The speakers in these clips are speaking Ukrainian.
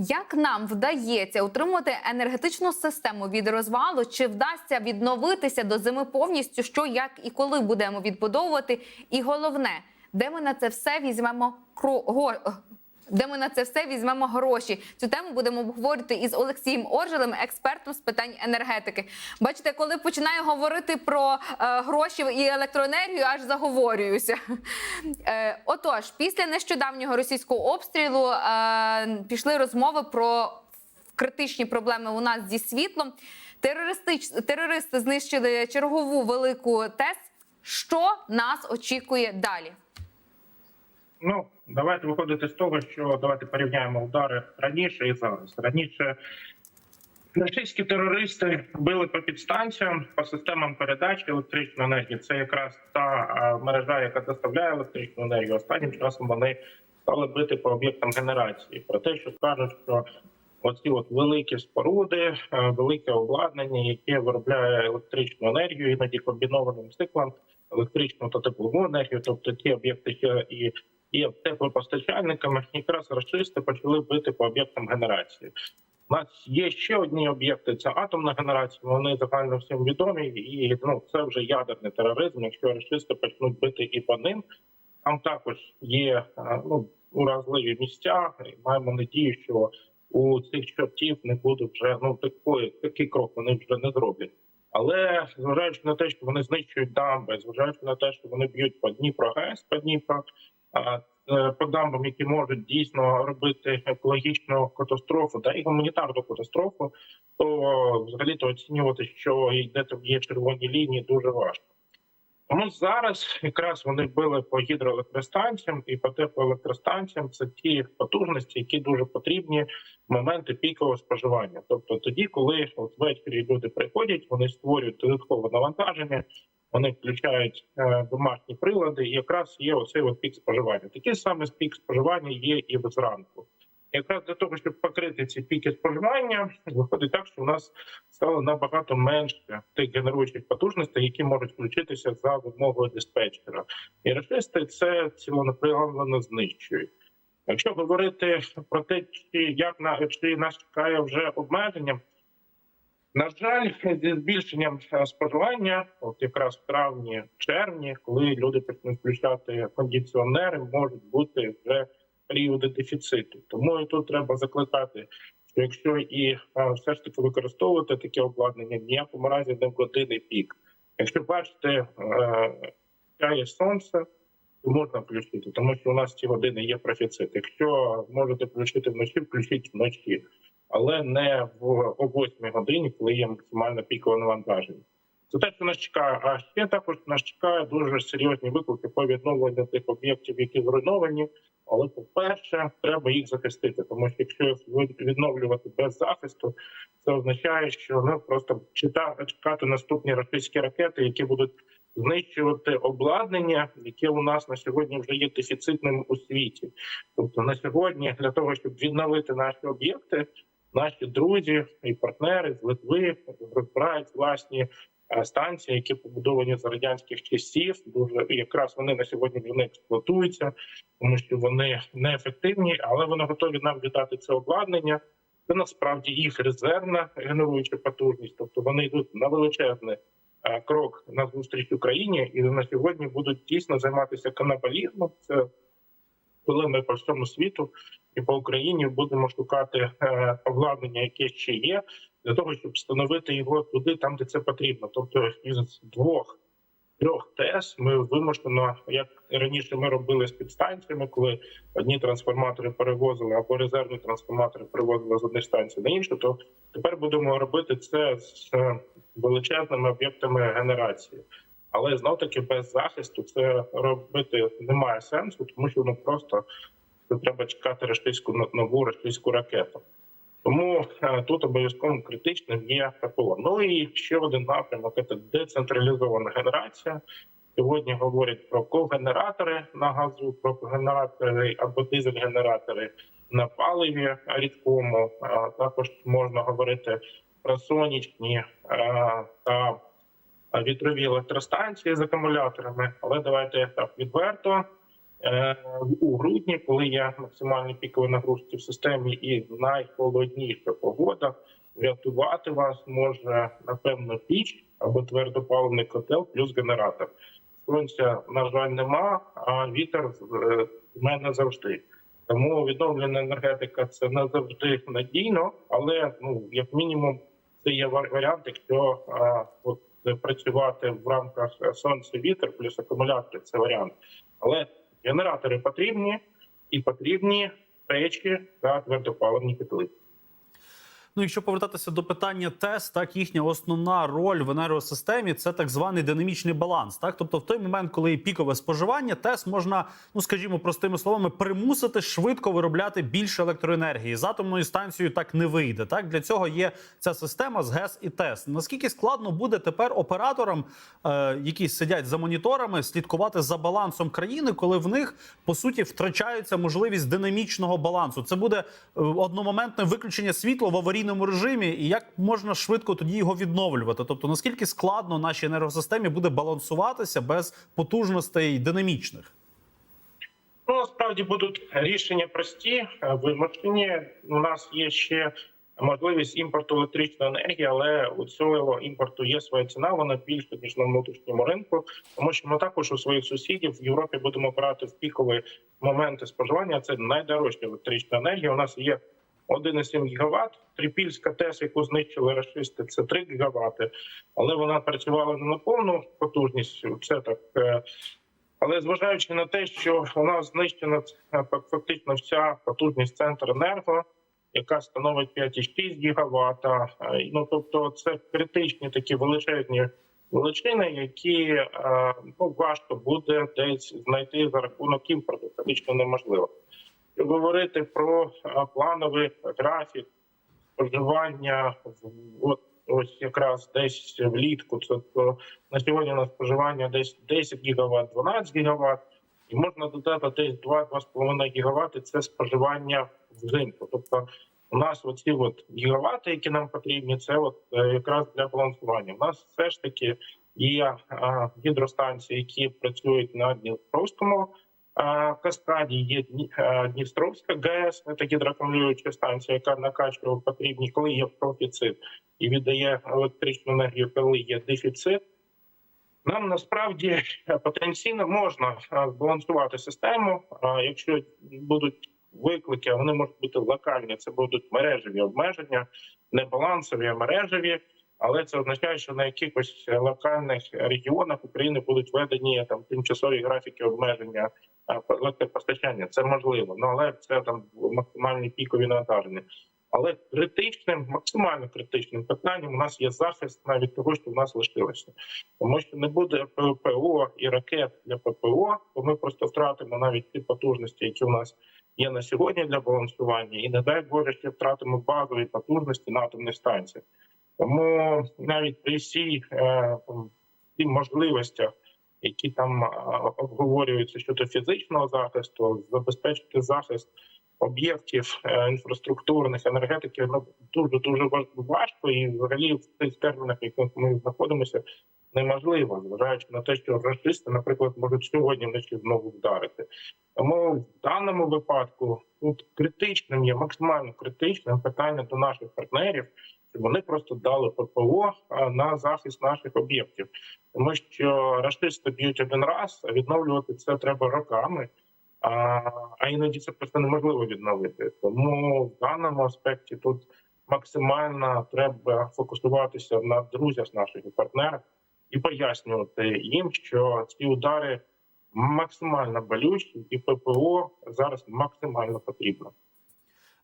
Як нам вдається утримувати енергетичну систему від розвалу? Чи вдасться відновитися до зими повністю? Що як і коли будемо відбудовувати? І головне, де ми на це все візьмемо кро... де ми на це все візьмемо гроші? Цю тему будемо обговорювати із Олексієм Оржелем, експертом з питань енергетики. Бачите, коли починаю говорити про е, гроші і електроенергію, аж заговорююся. Е, отож, після нещодавнього російського обстрілу е, пішли розмови про критичні проблеми у нас зі світлом. Терористич... Терористи знищили чергову велику ТЕС. Що нас очікує далі? Ну, давайте виходити з того, що давайте порівняємо удари раніше і зараз. Раніше російські терористи били по підстанціям, по системам передачі електричної енергії. Це якраз та мережа, яка доставляє електричну енергію. Останнім часом вони стали бити по об'єктам генерації. Про те, що кажуть, що оці от великі споруди, е, велике обладнання, яке виробляє електричну енергію, іноді комбінованим циклом, електричну та теплову енергію, тобто ті об'єкти, що і є теплопостачальниками, якраз рашисти почали бити по об'єктам генерації. У нас є ще одні об'єкти. Це атомна генерація. Вони загально всім відомі, і ну це вже ядерний тероризм. Якщо рашисти почнуть бити і по ним, там також є е, ну уразливі місця. І Маємо надію, що у цих чортів не буде вже ну такої такий крок. Вони вже не зроблять. Але зважаючи на те, що вони знищують дамби, зважаючи на те, що вони б'ють по Дніпро ГЕС, по Дніпро, дамбам, які можуть дійсно робити екологічну катастрофу та і гуманітарну катастрофу, то взагалі то оцінювати, що йде там є червоні лінії, дуже важко. Тому зараз якраз вони били по гідроелектростанціям і по теплоелектростанціям. Це ті потужності, які дуже потрібні в моменти пікового споживання. Тобто тоді, коли от ввечері люди приходять, вони створюють додаткове навантаження, вони включають е, домашні прилади, і якраз є оцей от пік споживання. Такий самий пік споживання є і зранку. Якраз для того, щоб покрити ці піки споживання, виходить так, що у нас стало набагато менше тих генеруючих потужностей, які можуть включитися за вимогою диспетчера. І рашисти це цілонапрямлено знищують. Якщо говорити про те, чи як на чи нас чекає вже обмеження, на жаль, зі збільшенням споживання, от якраз в травні, червні, коли люди почнуть включати кондиціонери, можуть бути вже періоди дефіциту. Тому і тут треба закликати, що якщо і все ж таки використовувати таке обладнання, в ніякому разі не в години пік. Якщо бачите, е, сяє сонце, то можна включити, тому що у нас ці години є профіцит. Якщо можете включити вночі, включіть вночі, але не в о 8 годині, коли є максимальне пікове навантаження. Це те, що нас чекає. А ще також нас чекає дуже серйозні виклики по відновленню тих об'єктів, які зруйновані. Але по-перше, треба їх захистити, тому що якщо відновлювати без захисту, це означає, що ну просто чита- чекати наступні російські ракети, які будуть знищувати обладнання, яке у нас на сьогодні вже є дефіцитним у світі. Тобто на сьогодні для того, щоб відновити наші об'єкти, наші друзі і партнери з Литви розбирають власні е, станції, які побудовані з радянських часів. Дуже якраз вони на сьогодні не експлуатуються, тому що вони неефективні, але вони готові нам віддати це обладнання. Це насправді їх резервна генеруюча потужність, тобто вони йдуть на величезний е, крок на зустріч Україні, і на сьогодні будуть дійсно займатися канабалізмом. Це коли ми по всьому світу і по Україні будемо шукати е, обладнання, яке ще є, для того, щоб встановити його туди, там де це потрібно. Тобто із двох трьох ТЕС ми вимушено, як раніше ми робили з підстанціями, коли одні трансформатори перевозили або резервні трансформатори перевозили з однієї станції на іншу, то тепер будемо робити це з е, величезними об'єктами генерації. Але знов таки без захисту це робити немає сенсу, тому що ну просто треба чекати російську нову російську ракету. Тому е, тут обов'язково критичним є ППО. Ну і ще один напрямок це децентралізована генерація. Сьогодні говорять про когенератори на газу, про генератори або дизель-генератори на паливі рідкому. Також можна говорити про сонячні е, та вітрові електростанції з акумуляторами. Але давайте так відверто. е, у грудні, коли є максимальні пікові нагрузки в системі і найхолодніша погода, врятувати вас може напевно піч або твердопаливний котел плюс генератор. Сонця, на жаль, нема, а вітер е, в мене завжди. Тому відновлена енергетика це не завжди надійно, але ну як мінімум це є вар- варіант, якщо а, от е, працювати в рамках е, сонце, вітер плюс акумулятори це варіант. Але генератори потрібні і потрібні печки та твердопаливні котли. Ну, якщо повертатися до питання ТЕС, так їхня основна роль в енергосистемі це так званий динамічний баланс. Так, тобто, в той момент, коли пікове споживання, ТЕС можна, ну скажімо, простими словами, примусити швидко виробляти більше електроенергії. З атомною станцією так не вийде. Так для цього є ця система з ГЕС і ТЕС. Наскільки складно буде тепер операторам, е, які сидять за моніторами, слідкувати за балансом країни, коли в них по суті втрачається можливість динамічного балансу? Це буде е, одномоментне виключення світла в аварійному режимі, і як можна швидко тоді його відновлювати? Тобто наскільки складно нашій енергосистемі буде балансуватися без потужностей динамічних? Ну, насправді будуть рішення прості, е, вимушені. У нас є ще можливість імпорту електричної енергії, але у цього імпорту є своя ціна. Вона більша ніж на внутрішньому ринку, тому що ми також у своїх сусідів в Європі будемо брати в пікові моменти споживання. Це найдорожча електрична енергія. У нас є 1,7 гігаватт. Трипільська ТЕС, яку знищили рашисти, це 3 гігавати, але вона працювала не на повну потужність. Це так. е, але зважаючи на те, що у нас знищена е, фактично вся потужність центр енерго, яка становить 5,6 гігавата, е, ну тобто це критичні такі величезні величини, які ну важко буде десь знайти за рахунок імпорту. Практично неможливо. Говорити про е, плановий графік споживання от ось якраз десь влітку. Це то на сьогодні на споживання десь 10 гігават, 12 гігават, і можна додати десь 2-2,5 гігавати. Це споживання взимку. Тобто у нас оці от гігавати, які нам потрібні, це от е, якраз для балансування. У нас все ж таки є е, гідростанції, які працюють на Дніпровському е, каскаді. Є Дністровська ГЕС, це гідроакумулююча станція, яка накачує потрібні, коли є профіцит і віддає електричну енергію, коли є дефіцит. Нам насправді потенційно можна збалансувати систему, якщо будуть виклики, вони можуть бути локальні. Це будуть мережеві обмеження, не балансові, а мережеві. Але це означає, що на якихось локальних регіонах України будуть введені там тимчасові графіки обмеження електропостачання. Це можливо, ну але це там максимальні пікові навантаження. Але критичним, максимально критичним питанням у нас є захист навіть того, що в нас лишилося, тому що не буде ППО і ракет для ППО, то ми просто втратимо навіть ті потужності, які у нас є на сьогодні для балансування, і не дай Боже, ще втратимо базові потужності на атомних станціях. Тому навіть при всій е, можливостях, які там е, обговорюються щодо фізичного захисту, забезпечити захист об'єктів е, інфраструктурних енергетики ну дуже дуже важко, і взагалі в цих термінах, в яких ми знаходимося, неможливо, зважаючи на те, що расисти, наприклад, можуть сьогодні вночі знову вдарити. Тому в даному випадку тут критичним є максимально критичним питання до наших партнерів, вони просто дали ППО на захист наших об'єктів, тому що расисти б'ють один раз, а відновлювати це треба роками. А, іноді це просто неможливо відновити. Тому в даному аспекті тут максимально треба фокусуватися на друзях наших і партнерах і пояснювати їм, що ці удари максимально болючі, і ППО зараз максимально потрібно.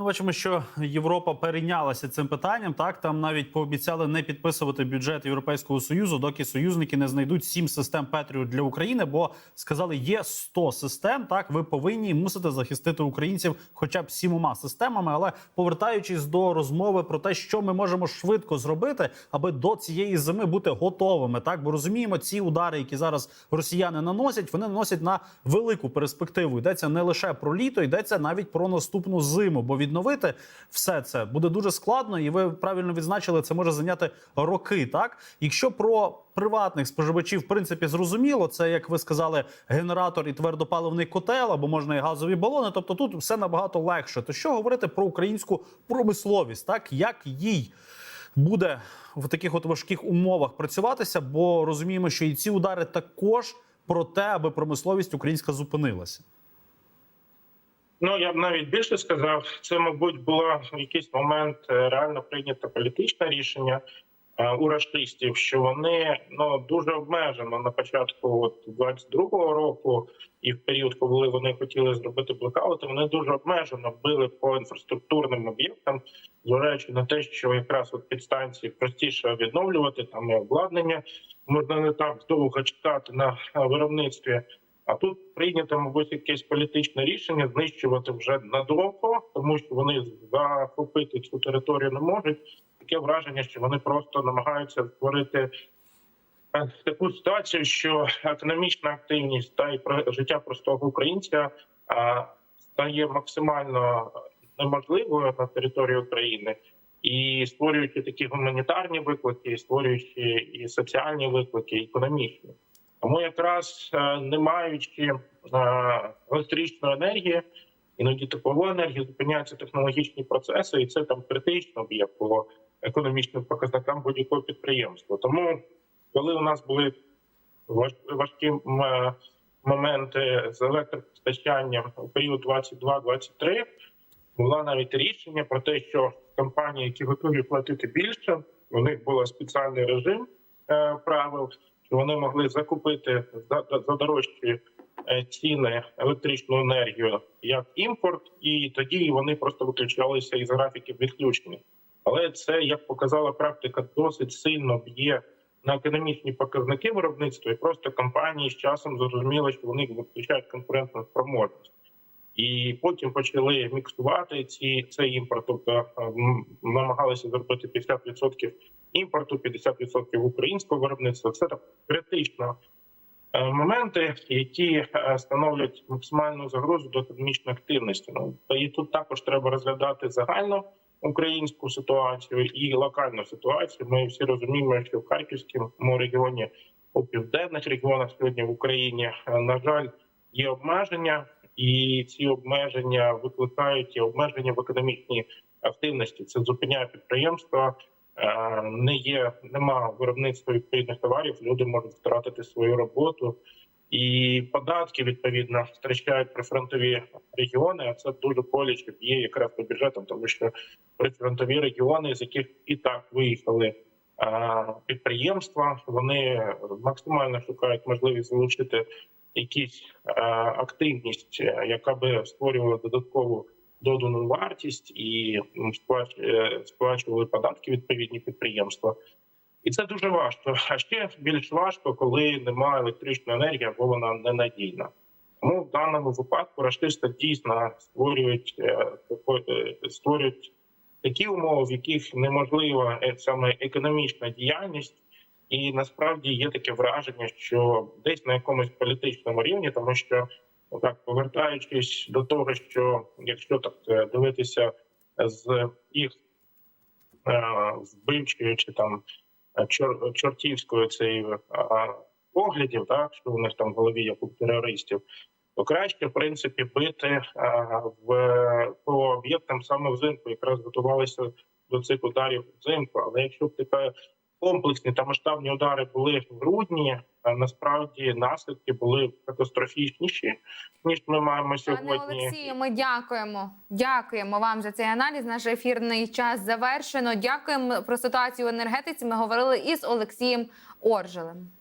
Ну, бачимо, що Європа перейнялася цим питанням. Так там навіть пообіцяли не підписувати бюджет Європейського союзу, доки союзники не знайдуть сім систем Петріот для України. Бо сказали, є 100 систем. Так, ви повинні мусите захистити українців, хоча б сімома системами. Але повертаючись до розмови про те, що ми можемо швидко зробити, аби до цієї зими бути готовими. Так, бо розуміємо, ці удари, які зараз росіяни наносять, вони наносять на велику перспективу. Йдеться не лише про літо, йдеться навіть про наступну зиму. Бо від відновити все це буде дуже складно, і ви правильно відзначили, це може зайняти роки. Так, якщо про приватних споживачів, в принципі, зрозуміло, це як ви сказали, генератор і твердопаливний котел, або можна і газові балони. Тобто тут все набагато легше. То що говорити про українську промисловість, так як їй буде в таких от важких умовах працюватися, бо розуміємо, що і ці удари також про те, аби промисловість українська зупинилася. Ну я б навіть більше сказав, це мабуть було в якийсь момент е, реально прийнято політичне рішення е, у рашистів, що вони ну дуже обмежено на початку от 22-го року, і в період, коли вони хотіли зробити блекаути, вони дуже обмежено били по інфраструктурним об'єктам, зважаючи на те, що якраз от підстанції простіше відновлювати там і обладнання можна не так довго чекати на виробництві. А тут прийнято, мабуть, якесь політичне рішення знищувати вже надовго, тому що вони захопити цю територію не можуть. Таке враження, що вони просто намагаються створити е, таку ситуацію, що економічна активність та про життя простого українця стає максимально неможливою на території України. І створюючи такі гуманітарні виклики, і створюючи і соціальні виклики, і економічні. Тому якраз е, не маючи е, електричної енергії, іноді теплової енергії зупиняються технологічні процеси, і це там критично б'є по економічним показникам будь-якого підприємства. Тому, коли у нас були важкі е, моменти з електропостачанням у період 22-23, було навіть рішення про те, що компанії, які готові платити більше, у них був спеціальний режим правил що вони могли закупити за, за дорожчі е, ціни електричну енергію як імпорт, і тоді вони просто виключалися із графіків відключення. Але це, як показала практика, досить сильно б'є на економічні показники виробництва, і просто компанії з часом зрозуміли, що вони виключають конкурентну спроможність. І потім почали міксувати ці цей імпорт, тобто е, намагалися зробити 50% імпорту, 50% українського виробництва. Це критично е, моменти, які е, становлять максимальну загрозу до економічної активності. Ну і тут також треба розглядати загально українську ситуацію і локальну ситуацію. Ми всі розуміємо, що в Харківському регіоні у південних регіонах сьогодні в Україні на жаль є обмеження. І ці обмеження викликають і обмеження в економічній активності. Це зупиняє підприємства. е, Не є, нема виробництва відповідних товарів. Люди можуть втратити свою роботу, і податки відповідно втрачають прифронтові регіони. А це дуже боляче б'є якраз по бюджетам, тому що прифронтові регіони, з яких і так виїхали е, підприємства, вони максимально шукають можливість залучити якісь е, активність, е, яка би створювала додаткову додану вартість і е, сплачували податки відповідні підприємства. І це дуже важко. А ще більш важко, коли немає електричної енергії або вона ненадійна. Тому в даному випадку рашисти дійсно створюють створюють такі умови, в яких неможлива саме економічна діяльність. І насправді є таке враження, що десь на якомусь політичному рівні, тому що так повертаючись до того, що якщо так е, дивитися з їх е, вбивчої чи там е, чор, чортівської цієї е, поглядів, так що у них там в голові як у терористів, то краще в принципі бити е, в по об'єктам саме взимку, якраз готувалися до цих ударів взимку. Але якщо б така комплексні та масштабні удари були в грудні, насправді наслідки були катастрофічніші ніж ми маємо Пане сьогодні. Олексію, ми дякуємо. Дякуємо вам за цей аналіз. Наш ефірний час завершено. Дякуємо про ситуацію в енергетиці. Ми говорили із Олексієм Оржелем.